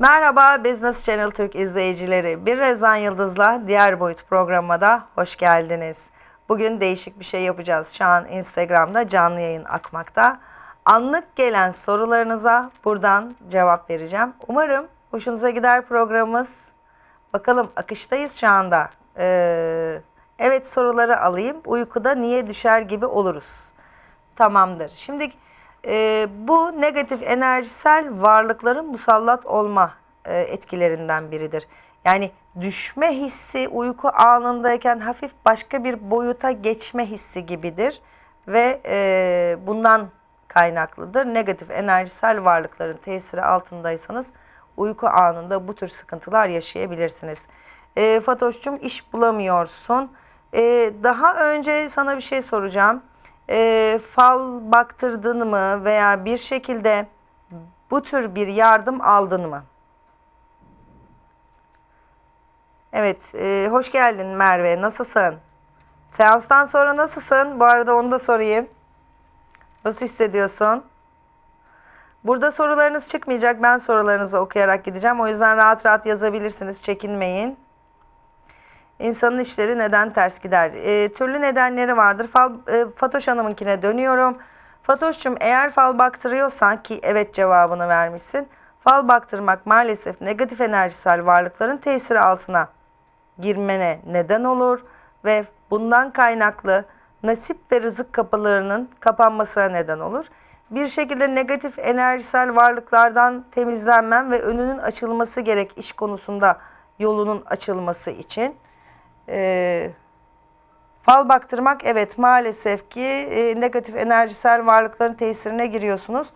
Merhaba Business Channel Türk izleyicileri. Bir Rezan Yıldız'la Diğer Boyut programına da hoş geldiniz. Bugün değişik bir şey yapacağız. Şu an Instagram'da canlı yayın akmakta. Anlık gelen sorularınıza buradan cevap vereceğim. Umarım hoşunuza gider programımız. Bakalım akıştayız şu anda. Ee, evet soruları alayım. Uykuda niye düşer gibi oluruz? Tamamdır. Şimdi e, bu negatif enerjisel varlıkların musallat olma e, etkilerinden biridir. Yani düşme hissi uyku anındayken hafif başka bir boyuta geçme hissi gibidir ve e, bundan kaynaklıdır. Negatif enerjisel varlıkların tesiri altındaysanız uyku anında bu tür sıkıntılar yaşayabilirsiniz. E, Fatoş'cum iş bulamıyorsun. E, daha önce sana bir şey soracağım. E, fal baktırdın mı veya bir şekilde bu tür bir yardım aldın mı? Evet, e, hoş geldin Merve. Nasılsın? Seanstan sonra nasılsın? Bu arada onu da sorayım. Nasıl hissediyorsun? Burada sorularınız çıkmayacak. Ben sorularınızı okuyarak gideceğim. O yüzden rahat rahat yazabilirsiniz. Çekinmeyin. İnsanın işleri neden ters gider? E, türlü nedenleri vardır. Fal, e, Fatoş Hanım'ınkine dönüyorum. Fatoş'cum eğer fal baktırıyorsan ki evet cevabını vermişsin. Fal baktırmak maalesef negatif enerjisel varlıkların tesiri altına girmene neden olur ve bundan kaynaklı nasip ve rızık kapılarının kapanmasına neden olur. Bir şekilde negatif enerjisel varlıklardan temizlenmen ve önünün açılması gerek iş konusunda yolunun açılması için. Ee, fal baktırmak evet maalesef ki e, negatif enerjisel varlıkların tesirine giriyorsunuz.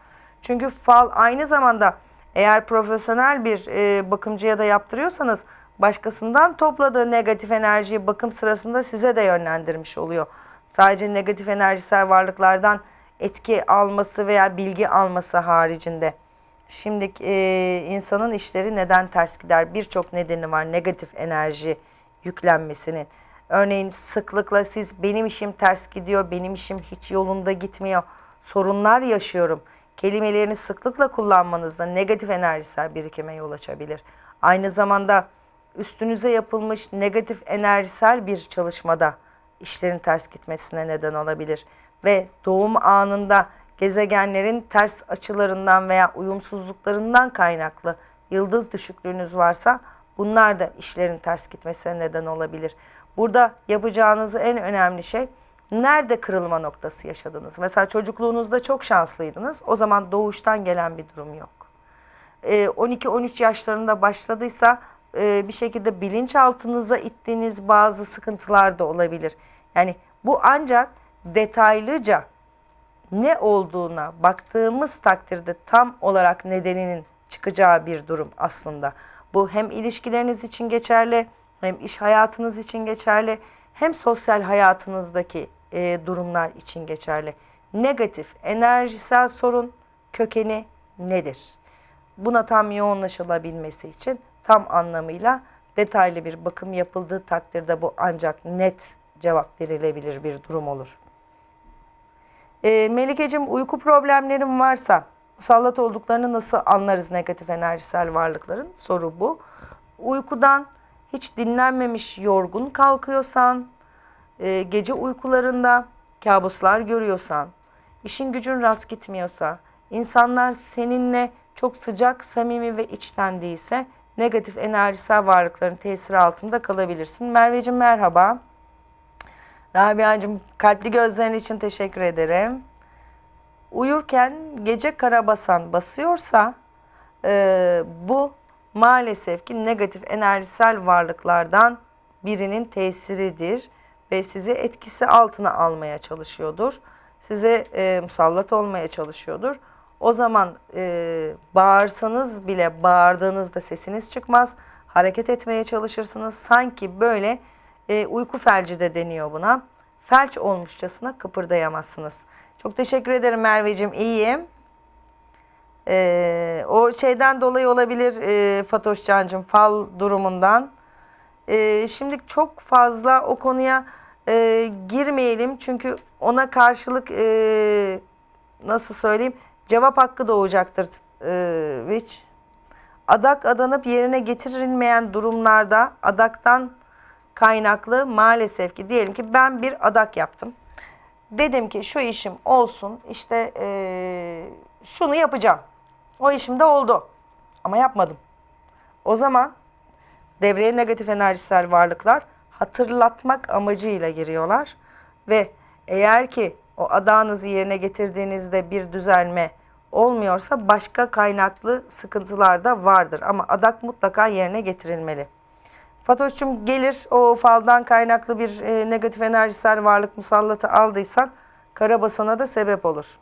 Çünkü fal aynı zamanda eğer profesyonel bir e, bakımcıya da yaptırıyorsanız başkasından topladığı negatif enerjiyi bakım sırasında size de yönlendirmiş oluyor. Sadece negatif enerjisel varlıklardan etki alması veya bilgi alması haricinde. Şimdi e, insanın işleri neden ters gider? Birçok nedeni var negatif enerji yüklenmesinin. Örneğin sıklıkla siz benim işim ters gidiyor, benim işim hiç yolunda gitmiyor, sorunlar yaşıyorum. Kelimelerini sıklıkla kullanmanızda negatif enerjisel birikime yol açabilir. Aynı zamanda üstünüze yapılmış negatif enerjisel bir çalışmada işlerin ters gitmesine neden olabilir. Ve doğum anında gezegenlerin ters açılarından veya uyumsuzluklarından kaynaklı yıldız düşüklüğünüz varsa bunlar da işlerin ters gitmesine neden olabilir. Burada yapacağınız en önemli şey nerede kırılma noktası yaşadınız? Mesela çocukluğunuzda çok şanslıydınız. O zaman doğuştan gelen bir durum yok. 12-13 yaşlarında başladıysa e, bir şekilde bilinçaltınıza ittiğiniz bazı sıkıntılar da olabilir. Yani bu ancak detaylıca ne olduğuna baktığımız takdirde tam olarak nedeninin çıkacağı bir durum aslında. Bu hem ilişkileriniz için geçerli, hem iş hayatınız için geçerli, hem sosyal hayatınızdaki e, durumlar için geçerli. Negatif enerjisel sorun kökeni nedir? Buna tam yoğunlaşılabilmesi için tam anlamıyla detaylı bir bakım yapıldığı takdirde bu ancak net cevap verilebilir bir durum olur. E, Melikeciğim uyku problemlerim varsa musallat olduklarını nasıl anlarız negatif enerjisel varlıkların? Soru bu. Uykudan hiç dinlenmemiş yorgun kalkıyorsan, e, gece uykularında kabuslar görüyorsan, işin gücün rast gitmiyorsa, insanlar seninle çok sıcak, samimi ve içten değilse negatif enerjisel varlıkların tesiri altında kalabilirsin. Merveciğim merhaba. Rabia'cığım kalpli gözlerin için teşekkür ederim. Uyurken gece karabasan basıyorsa e, bu maalesef ki negatif enerjisel varlıklardan birinin tesiridir ve sizi etkisi altına almaya çalışıyordur. Size e, musallat olmaya çalışıyordur. O zaman e, bağırsanız bile bağırdığınızda sesiniz çıkmaz. Hareket etmeye çalışırsınız. Sanki böyle e, uyku felci de deniyor buna. Felç olmuşçasına kıpırdayamazsınız. Çok teşekkür ederim Merveciğim. İyiyim. E, o şeyden dolayı olabilir e, Fatoş Can'cığım fal durumundan. E, şimdi çok fazla o konuya e, girmeyelim. Çünkü ona karşılık e, nasıl söyleyeyim cevap hakkı doğacaktır. E, which Adak adanıp yerine getirilmeyen durumlarda adaktan kaynaklı maalesef ki diyelim ki ben bir adak yaptım. Dedim ki şu işim olsun işte eee, şunu yapacağım. O işim de oldu ama yapmadım. O zaman devreye negatif enerjisel varlıklar hatırlatmak amacıyla giriyorlar ve eğer ki o adağınızı yerine getirdiğinizde bir düzelme olmuyorsa başka kaynaklı sıkıntılar da vardır ama adak mutlaka yerine getirilmeli. Fatoş'cum gelir o faldan kaynaklı bir e, negatif enerjisel varlık musallatı aldıysan karabasana da sebep olur.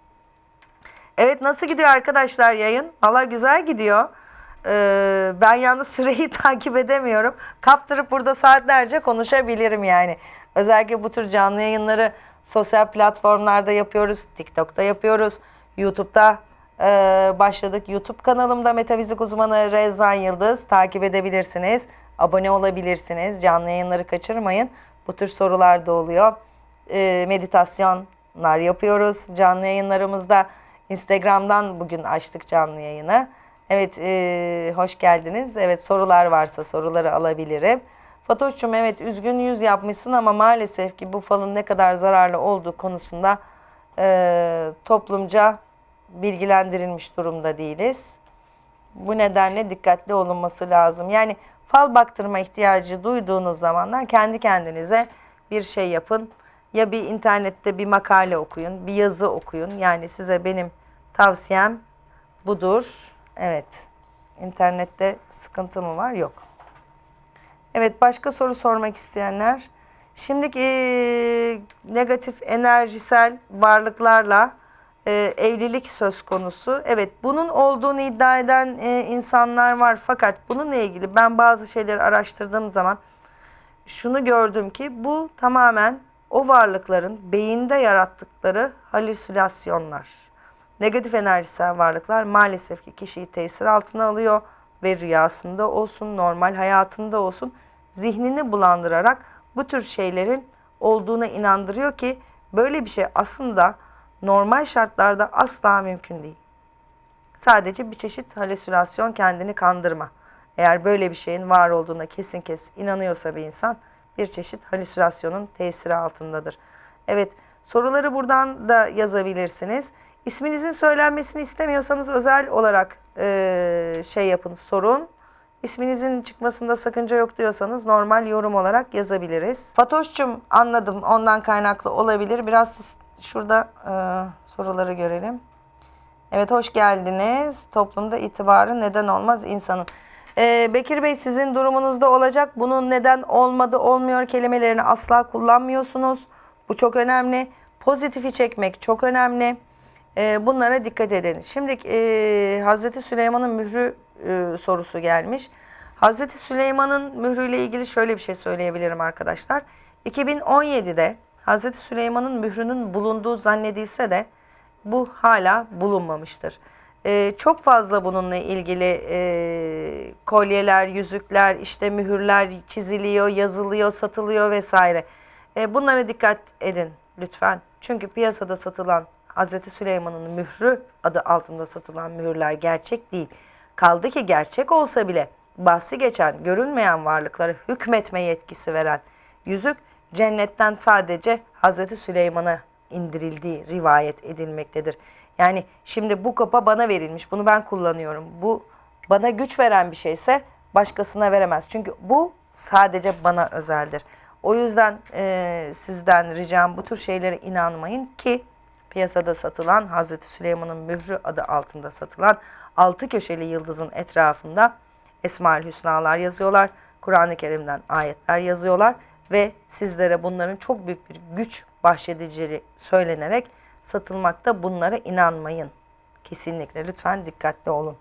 Evet nasıl gidiyor arkadaşlar yayın? Valla güzel gidiyor. Ee, ben yalnız süreyi takip edemiyorum. Kaptırıp burada saatlerce konuşabilirim yani. Özellikle bu tür canlı yayınları sosyal platformlarda yapıyoruz. TikTok'ta yapıyoruz. YouTube'da e, başladık. YouTube kanalımda Metafizik uzmanı Rezan Yıldız takip edebilirsiniz. Abone olabilirsiniz. Canlı yayınları kaçırmayın. Bu tür sorular da oluyor. E, meditasyonlar yapıyoruz canlı yayınlarımızda. Instagram'dan bugün açtık canlı yayını. Evet, e, hoş geldiniz. Evet, sorular varsa soruları alabilirim. Fatoş'cum evet üzgün yüz yapmışsın ama maalesef ki bu falın ne kadar zararlı olduğu konusunda e, toplumca bilgilendirilmiş durumda değiliz. Bu nedenle dikkatli olunması lazım. Yani fal baktırma ihtiyacı duyduğunuz zamanlar kendi kendinize bir şey yapın. Ya bir internette bir makale okuyun, bir yazı okuyun. Yani size benim tavsiyem budur. Evet. İnternette sıkıntı mı var? Yok. Evet başka soru sormak isteyenler. Şimdiki negatif enerjisel varlıklarla eee, evlilik söz konusu. Evet bunun olduğunu iddia eden eee, insanlar var fakat bununla ilgili ben bazı şeyleri araştırdığım zaman şunu gördüm ki bu tamamen o varlıkların beyinde yarattıkları halüsinasyonlar. Negatif enerjisel varlıklar maalesef ki kişiyi tesir altına alıyor ve rüyasında olsun, normal hayatında olsun zihnini bulandırarak bu tür şeylerin olduğuna inandırıyor ki böyle bir şey aslında normal şartlarda asla mümkün değil. Sadece bir çeşit halüsinasyon kendini kandırma. Eğer böyle bir şeyin var olduğuna kesin kes inanıyorsa bir insan bir çeşit halüsinasyonun tesiri altındadır. Evet soruları buradan da yazabilirsiniz. İsminizin söylenmesini istemiyorsanız özel olarak eee, şey yapın sorun. İsminizin çıkmasında sakınca yok diyorsanız normal yorum olarak yazabiliriz. Fatoş'cum anladım ondan kaynaklı olabilir. Biraz şurada eee, soruları görelim. Evet hoş geldiniz. Toplumda itibarı neden olmaz insanın. Ee, Bekir Bey sizin durumunuzda olacak. Bunun neden olmadı olmuyor kelimelerini asla kullanmıyorsunuz. Bu çok önemli. Pozitifi çekmek çok önemli. Ee, bunlara dikkat edin. Şimdi e, Hazreti Süleyman'ın mührü e, sorusu gelmiş. Hazreti Süleyman'ın mührüyle ilgili şöyle bir şey söyleyebilirim arkadaşlar. 2017'de Hazreti Süleyman'ın mührünün bulunduğu zannedilse de bu hala bulunmamıştır. Ee, çok fazla bununla ilgili e, kolyeler, yüzükler, işte mühürler çiziliyor, yazılıyor, satılıyor vesaire. E, bunlara dikkat edin lütfen. Çünkü piyasada satılan Hazreti Süleyman'ın mührü adı altında satılan mühürler gerçek değil. Kaldı ki gerçek olsa bile bahsi geçen, görünmeyen varlıklara hükmetme yetkisi veren yüzük cennetten sadece Hazreti Süleyman'a indirildiği rivayet edilmektedir. Yani şimdi bu kapa bana verilmiş, bunu ben kullanıyorum. Bu bana güç veren bir şeyse başkasına veremez. Çünkü bu sadece bana özeldir. O yüzden eee, sizden ricam bu tür şeylere inanmayın ki piyasada satılan Hazreti Süleyman'ın mührü adı altında satılan altı köşeli yıldızın etrafında Esmaül Hüsnalar yazıyorlar. Kur'an-ı Kerim'den ayetler yazıyorlar ve sizlere bunların çok büyük bir güç bahşediciliği söylenerek satılmakta bunlara inanmayın. Kesinlikle lütfen dikkatli olun.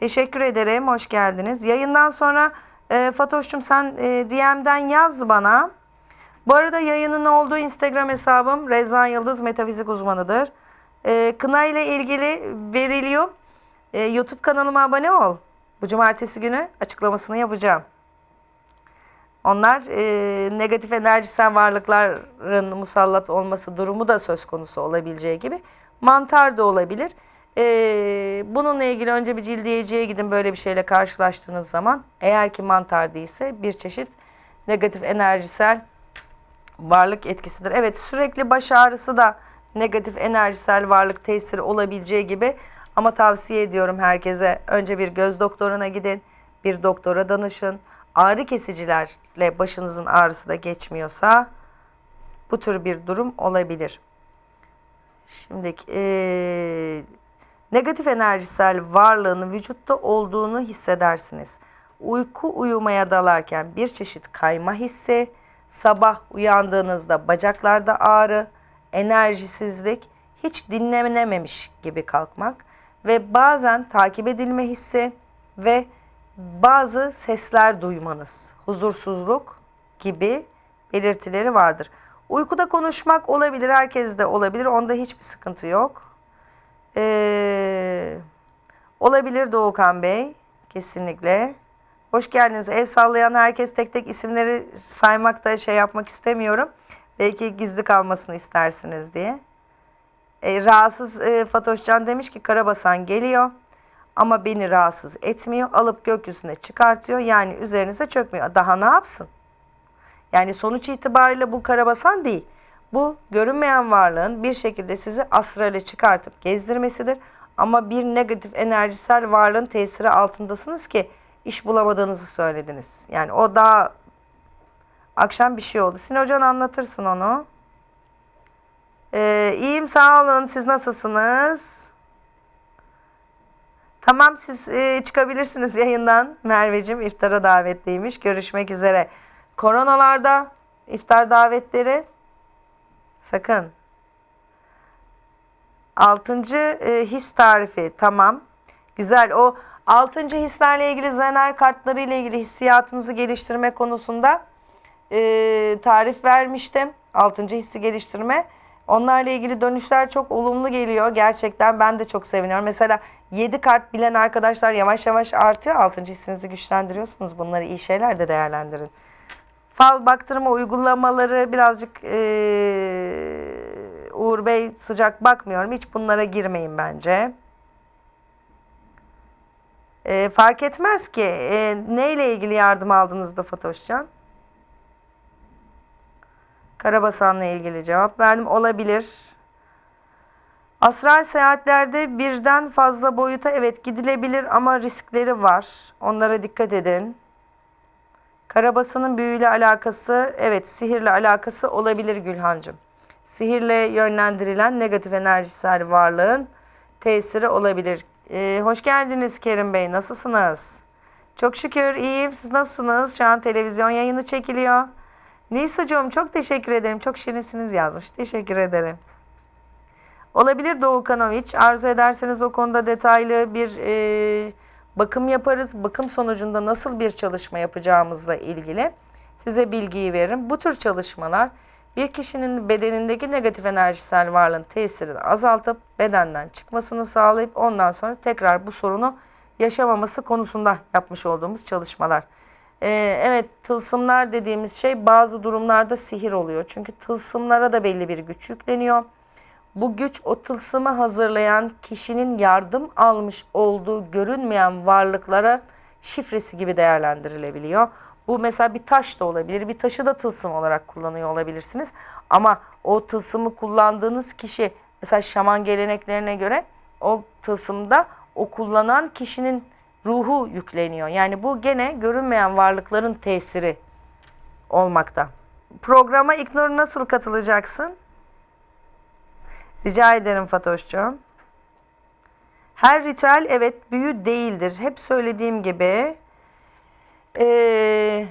Teşekkür ederim. Hoş geldiniz. Yayından sonra e, Fatoş'cum sen e, DM'den yaz bana. Bu arada yayının olduğu Instagram hesabım Rezan Yıldız Metafizik uzmanıdır. E, kına ile ilgili veriliyor. E, YouTube kanalıma abone ol. Bu cumartesi günü açıklamasını yapacağım. Onlar e, negatif enerjisel varlıkların musallat olması durumu da söz konusu olabileceği gibi mantar da olabilir. Ee, bununla ilgili önce bir cildiyeciye gidin böyle bir şeyle karşılaştığınız zaman. Eğer ki mantar değilse bir çeşit negatif enerjisel varlık etkisidir. Evet sürekli baş ağrısı da negatif enerjisel varlık tesiri olabileceği gibi ama tavsiye ediyorum herkese önce bir göz doktoruna gidin, bir doktora danışın. Ağrı kesicilerle başınızın ağrısı da geçmiyorsa bu tür bir durum olabilir. Şimdi eee, negatif enerjisel varlığın vücutta olduğunu hissedersiniz. Uyku uyumaya dalarken bir çeşit kayma hissi, sabah uyandığınızda bacaklarda ağrı, enerjisizlik, hiç dinlenememiş gibi kalkmak ve bazen takip edilme hissi ve bazı sesler duymanız, huzursuzluk gibi belirtileri vardır. Uykuda konuşmak olabilir, herkeste olabilir. Onda hiçbir sıkıntı yok. Ee, olabilir Doğukan Bey. Kesinlikle. Hoş geldiniz. El sallayan herkes tek tek isimleri saymakta şey yapmak istemiyorum. Belki gizli kalmasını istersiniz diye. E, rahatsız e, Fatoşcan demiş ki Karabasan geliyor ama beni rahatsız etmiyor. Alıp gökyüzüne çıkartıyor. Yani üzerinize çökmüyor. Daha ne yapsın? Yani sonuç itibariyle bu karabasan değil. Bu görünmeyen varlığın bir şekilde sizi astrale çıkartıp gezdirmesidir. Ama bir negatif enerjisel varlığın tesiri altındasınız ki iş bulamadığınızı söylediniz. Yani o daha akşam bir şey oldu. Sin Hocan anlatırsın onu. Ee, iyiyim sağ olun. Siz nasılsınız? Tamam siz e, çıkabilirsiniz yayından. Merveciğim iftara davetliymiş. Görüşmek üzere. Koronalarda iftar davetleri sakın. Altıncı e, his tarifi tamam. Güzel o altıncı hislerle ilgili zener kartları ile ilgili hissiyatınızı geliştirme konusunda e, tarif vermiştim. Altıncı hissi geliştirme. Onlarla ilgili dönüşler çok olumlu geliyor. Gerçekten ben de çok seviniyorum. Mesela 7 kart bilen arkadaşlar yavaş yavaş artıyor. 6. hissinizi güçlendiriyorsunuz. Bunları iyi şeyler de değerlendirin. Fal baktırma uygulamaları birazcık ee, Uğur Bey sıcak bakmıyorum. Hiç bunlara girmeyin bence. E, fark etmez ki. E, neyle ilgili yardım aldınız da Fatoşcan? Karabasan'la ilgili cevap verdim. Olabilir. Astral seyahatlerde birden fazla boyuta evet gidilebilir ama riskleri var. Onlara dikkat edin. Karabasanın büyüyle alakası, evet sihirle alakası olabilir Gülhancığım. Sihirle yönlendirilen negatif enerjisel varlığın tesiri olabilir. Ee, hoş geldiniz Kerim Bey, nasılsınız? Çok şükür iyiyim, siz nasılsınız? Şu an televizyon yayını çekiliyor. Nisa'cığım çok teşekkür ederim, çok şirinsiniz yazmış. Teşekkür ederim. Olabilir Doğukanoviç. Arzu ederseniz o konuda detaylı bir e, bakım yaparız. Bakım sonucunda nasıl bir çalışma yapacağımızla ilgili size bilgiyi veririm. Bu tür çalışmalar bir kişinin bedenindeki negatif enerjisel varlığın tesirini azaltıp bedenden çıkmasını sağlayıp ondan sonra tekrar bu sorunu yaşamaması konusunda yapmış olduğumuz çalışmalar. Ee, evet tılsımlar dediğimiz şey bazı durumlarda sihir oluyor. Çünkü tılsımlara da belli bir güç yükleniyor. Bu güç o tılsımı hazırlayan kişinin yardım almış olduğu görünmeyen varlıklara şifresi gibi değerlendirilebiliyor. Bu mesela bir taş da olabilir. Bir taşı da tılsım olarak kullanıyor olabilirsiniz. Ama o tılsımı kullandığınız kişi mesela şaman geleneklerine göre o tılsımda o kullanan kişinin ruhu yükleniyor. Yani bu gene görünmeyen varlıkların tesiri olmakta. Programa İknur nasıl katılacaksın? Rica ederim Fatoş'cuğum. Her ritüel evet büyü değildir. Hep söylediğim gibi ee,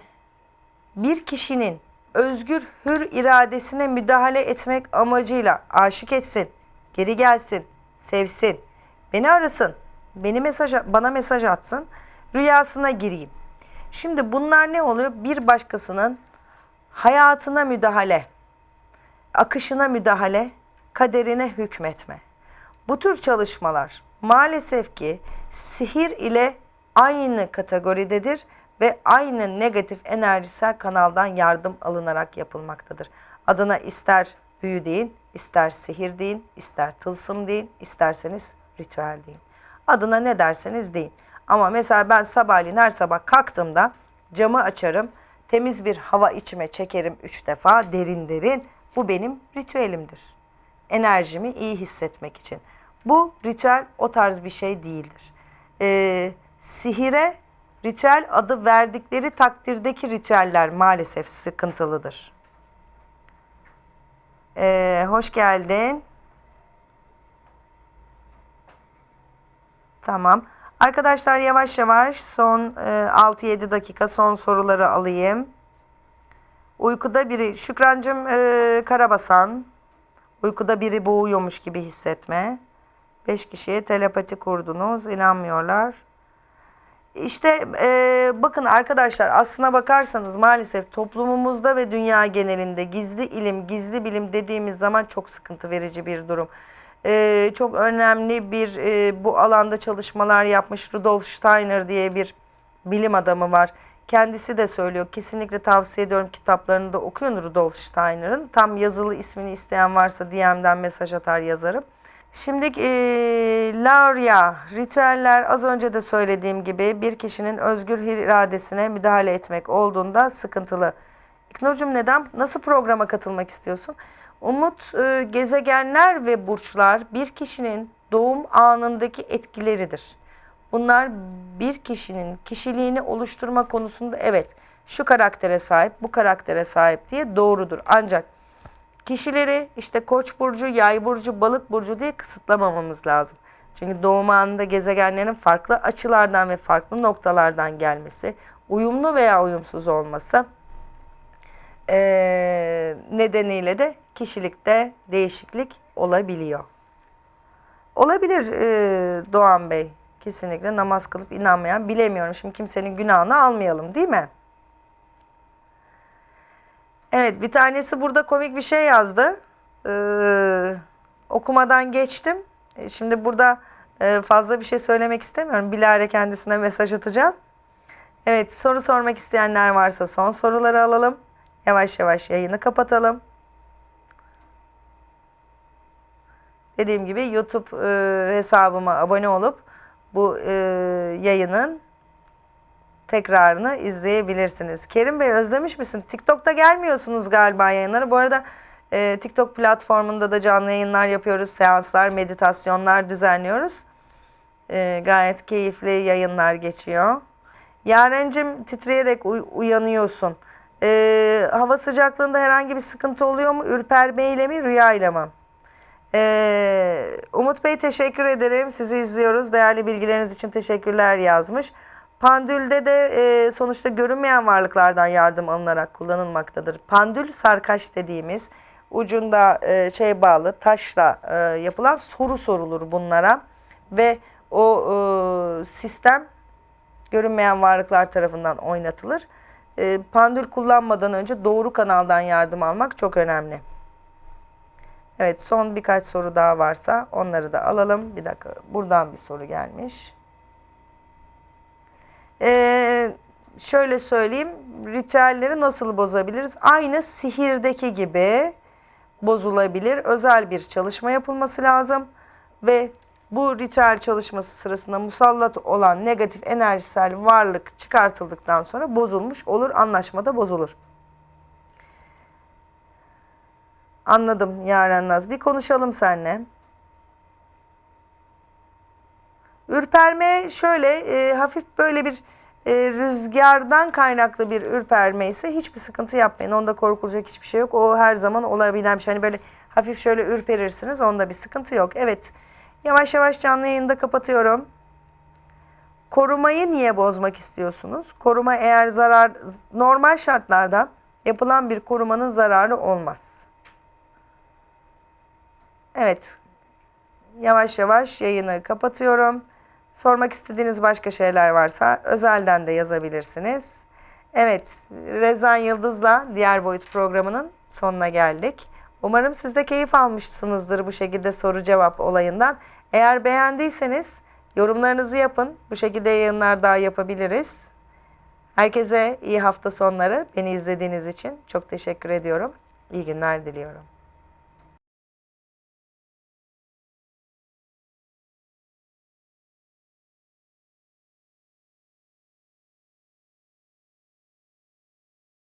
bir kişinin özgür hür iradesine müdahale etmek amacıyla aşık etsin, geri gelsin, sevsin, beni arasın, beni mesaj bana mesaj atsın, rüyasına gireyim. Şimdi bunlar ne oluyor? Bir başkasının hayatına müdahale, akışına müdahale, kaderine hükmetme. Bu tür çalışmalar maalesef ki sihir ile aynı kategoridedir ve aynı negatif enerjisel kanaldan yardım alınarak yapılmaktadır. Adına ister büyü deyin, ister sihir deyin, ister tılsım deyin, isterseniz ritüel deyin. Adına ne derseniz deyin. Ama mesela ben sabahleyin her sabah kalktığımda camı açarım. Temiz bir hava içime çekerim üç defa derin derin. Bu benim ritüelimdir. Enerjimi iyi hissetmek için. Bu ritüel o tarz bir şey değildir. Ee, sihire ritüel adı verdikleri takdirdeki ritüeller maalesef sıkıntılıdır. Ee, hoş geldin. Tamam. Arkadaşlar yavaş yavaş son e, 6-7 dakika son soruları alayım. Uykuda biri, Şükrancığım e, Karabasan. Uykuda biri boğuyormuş gibi hissetme. 5 kişiye telepati kurdunuz, inanmıyorlar. İşte e, bakın arkadaşlar aslına bakarsanız maalesef toplumumuzda ve dünya genelinde gizli ilim, gizli bilim dediğimiz zaman çok sıkıntı verici bir durum. E, çok önemli bir e, bu alanda çalışmalar yapmış Rudolf Steiner diye bir bilim adamı var. Kendisi de söylüyor. Kesinlikle tavsiye ediyorum kitaplarını da okuyun Rudolf Steiner'ın. Tam yazılı ismini isteyen varsa DM'den mesaj atar yazarım. Şimdi e, Lauria, ritüeller az önce de söylediğim gibi bir kişinin özgür iradesine müdahale etmek olduğunda sıkıntılı. İknur'cum neden, nasıl programa katılmak istiyorsun? Umut, e, gezegenler ve burçlar bir kişinin doğum anındaki etkileridir. Bunlar bir kişinin kişiliğini oluşturma konusunda evet şu karaktere sahip, bu karaktere sahip diye doğrudur. Ancak kişileri işte koç burcu, yay burcu, balık burcu diye kısıtlamamamız lazım. Çünkü doğum anında gezegenlerin farklı açılardan ve farklı noktalardan gelmesi, uyumlu veya uyumsuz olması eee, nedeniyle de kişilikte değişiklik olabiliyor. Olabilir eee, Doğan Bey. Kesinlikle namaz kılıp inanmayan bilemiyorum. Şimdi kimsenin günahını almayalım değil mi? Evet bir tanesi burada komik bir şey yazdı. Ee, okumadan geçtim. E, Şimdi burada e, fazla bir şey söylemek istemiyorum. Bilare kendisine mesaj atacağım. Evet soru sormak isteyenler varsa son soruları alalım. Yavaş yavaş yayını kapatalım. Dediğim gibi YouTube e, hesabıma abone olup bu e, yayının tekrarını izleyebilirsiniz. Kerim Bey özlemiş misin? TikTok'ta gelmiyorsunuz galiba yayınları. Bu arada e, TikTok platformunda da canlı yayınlar yapıyoruz. Seanslar, meditasyonlar düzenliyoruz. E, gayet keyifli yayınlar geçiyor. Yarencim titreyerek uy- uyanıyorsun. E, hava sıcaklığında herhangi bir sıkıntı oluyor mu? Ürpermeyle mi, rüyayla mı? Ee, Umut Bey teşekkür ederim. Sizi izliyoruz. Değerli bilgileriniz için teşekkürler yazmış. Pandülde de e, sonuçta görünmeyen varlıklardan yardım alınarak kullanılmaktadır. Pandül sarkaç dediğimiz ucunda e, şey bağlı taşla e, yapılan soru sorulur bunlara ve o e, sistem görünmeyen varlıklar tarafından oynatılır. E, pandül kullanmadan önce doğru kanaldan yardım almak çok önemli. Evet son birkaç soru daha varsa onları da alalım. Bir dakika buradan bir soru gelmiş. Ee, şöyle söyleyeyim ritüelleri nasıl bozabiliriz? Aynı sihirdeki gibi bozulabilir. Özel bir çalışma yapılması lazım ve bu ritüel çalışması sırasında musallat olan negatif enerjisel varlık çıkartıldıktan sonra bozulmuş olur. Anlaşmada bozulur. Anladım Yaren Naz. Bir konuşalım seninle. Ürperme şöyle e, hafif böyle bir e, rüzgardan kaynaklı bir ürperme ise hiçbir sıkıntı yapmayın. Onda korkulacak hiçbir şey yok. O her zaman olabilen bir şey. Hani böyle hafif şöyle ürperirsiniz. Onda bir sıkıntı yok. Evet. Yavaş yavaş canlı yayında kapatıyorum. Korumayı niye bozmak istiyorsunuz? Koruma eğer zarar normal şartlarda yapılan bir korumanın zararı olmaz. Evet. Yavaş yavaş yayını kapatıyorum. Sormak istediğiniz başka şeyler varsa özelden de yazabilirsiniz. Evet, Rezan Yıldız'la Diğer Boyut programının sonuna geldik. Umarım siz de keyif almışsınızdır bu şekilde soru cevap olayından. Eğer beğendiyseniz yorumlarınızı yapın. Bu şekilde yayınlar daha yapabiliriz. Herkese iyi hafta sonları. Beni izlediğiniz için çok teşekkür ediyorum. İyi günler diliyorum.